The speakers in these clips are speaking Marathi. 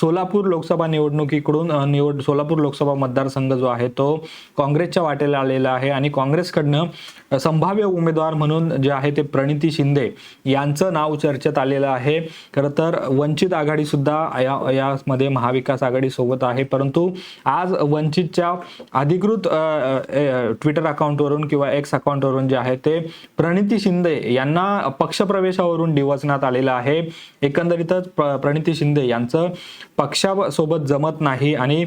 सोलापूर लोकसभा निवडणुकीकडून निवड सोलापूर लोकसभा मतदारसंघ जो आहे तो काँग्रेसच्या वाटेला आलेला आहे आणि काँग्रेसकडनं संभाव्य उमेदवार म्हणून जे आहे ते प्रणिती शिंदे यांचं नाव चर्चेत आलेलं आहे. खरं तर वंचित आघाडी सुद्धा या यामध्ये महाविकास आघाडी सोबत आहे. परंतु आज वंचितच्या अधिकृत ट्विटर अकाउंटवरून किंवा एक्स अकाउंटवरून जे आहे ते प्रणिती शिंदे यांना पक्षप्रवेशावरून डिवचण्यात आलेलं आहे. एकंदरीतच प्रणिती शिंदे यांचं पक्षासोबत जमत नाही आणि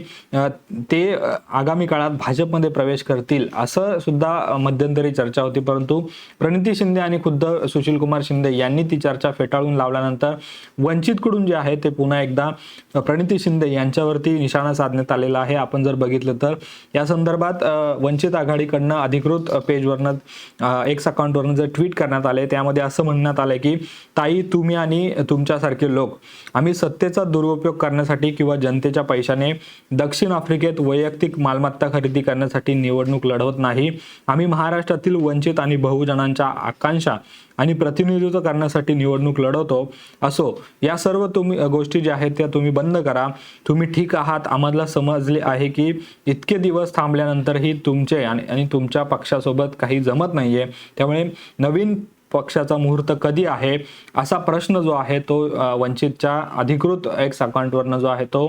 ते आगामी काळात भाजपमध्ये प्रवेश करतील असं सुद्धा मध्यंतरी चर्चा होती. परंतु प्रणिती शिंदे आणि खुद्द सुशीलकुमार शिंदे यांनी ती चर्चा फेटाळून लावल्यानंतर वंचितकडून जे आहे ते पुन्हा एकदा प्रणिती शिंदे यांच्यावरती निशाणा साधण्यात आलेला आहे. आपण जर बघितलं तर या संदर्भात वंचित आघाडीकडनं अधिकृत पेजवरनं एक्स अकाउंटवरनं जर ट्विट करण्यात आले त्यामध्ये असं म्हणण्यात आलंय की ताई तुम्ही आणि तुमच्यासारखे लोक आम्ही सत्तेचा दुरुपयोग करण्यासाठी किंवा जनतेच्या पैशाने दक्षिण आफ्रिकेत वैयक्तिक मालमत्ता खरेदी करण्यासाठी निवडणूक लढवत नाही. आम्ही महाराष्ट्रातील वंचित आणि बहुजनांच्या आकांक्षा आणि प्रतिनिधित्व करण्यासाठी निवडणूक लढवतो. असो या सर्व तुम्ही गोष्टी ज्या आहेत त्या तुम्ही बंद करा. तुम्ही ठीक आहात. आम्हाला समजले आहे की इतके दिवस थांबल्यानंतरही तुमचे आणि आणि तुमच्या पक्षासोबत काही जमत नाहीये. त्यामुळे नवीन पक्षाचा मुहूर्त कधी आहे असा प्रश्न जो आहे तो वंचितच्या अधिकृत एक्स अकाउंटवरनं जो आहे तो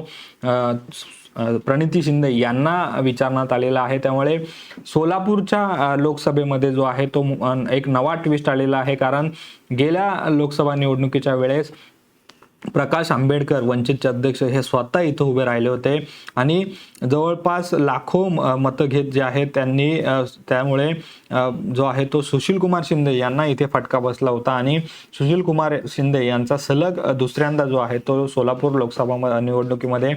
प्रणिती शिंदे यांना विचारण्यात आलेला आहे. त्यामुळे सोलापूरच्या लोकसभेमध्ये जो आहे तो एक नवा ट्विस्ट आलेला आहे. कारण गेल्या लोकसभा निवडणुकीच्या वेळेस प्रकाश आंबेडकर वंचितचे अध्यक्ष हे स्वतः इथं उभे राहिले होते. आणि जवळपास लाखो म- मतं घेत जे आहेत त्यांनी त्यामुळे जो आहे तो सुशील कुमार शिंदे यांना इथे फटका बसला होता. आणि सुशील कुमार शिंदे यांचा सलग दुसऱ्यांदा जो आहे तो सोलापूर लोकसभा म- निवडणुकीमध्ये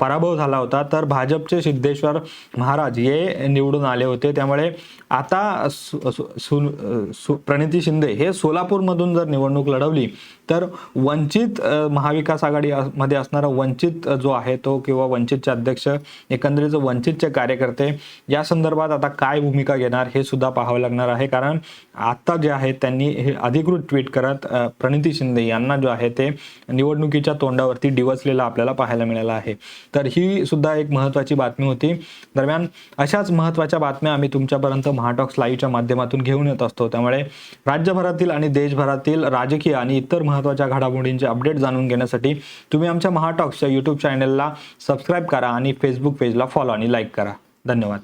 पराभव झाला होता. तर भाजपचे सिद्धेश्वर महाराज हे निवडून आले होते. त्यामुळे आता सु- सु- सु- सु- प्रणिती शिंदे हे सोलापूरमधून जर निवडणूक लढवली तर वन वंचित महाविकास आघाडी मध्ये असणारा वंचित जो आहे तो किंवा वंचितचे अध्यक्ष एकंदरीत वंचितचे कार्यकर्ते या संदर्भात आता काय भूमिका घेणार हे सुद्धा पाहावं लागणार आहे. कारण आता जे आहे त्यांनी हे अधिकृत ट्विट करत प्रणिती शिंदे यांना जो आहे ते निवडणुकीच्या तोंडावरती डिवचलेला आपल्याला पाहायला मिळाला आहे. तर ही सुद्धा एक महत्वाची बातमी होती. दरम्यान अशाच महत्त्वाच्या बातम्या आम्ही तुमच्यापर्यंत महाटॉक्स लाईव्हच्या माध्यमातून घेऊन येत असतो. त्यामुळे राज्यभरातील आणि देशभरातील राजकीय आणि इतर महत्त्वाच्या गोष्टींचे अपडेट जाणून घेण्यासाठी तुम्ही आमच्या महाटॉक्सच्या यूट्यूब चॅनलला सबस्क्राईब करा आणि फेसबुक पेजला फॉलो आणि लाईक करा. धन्यवाद.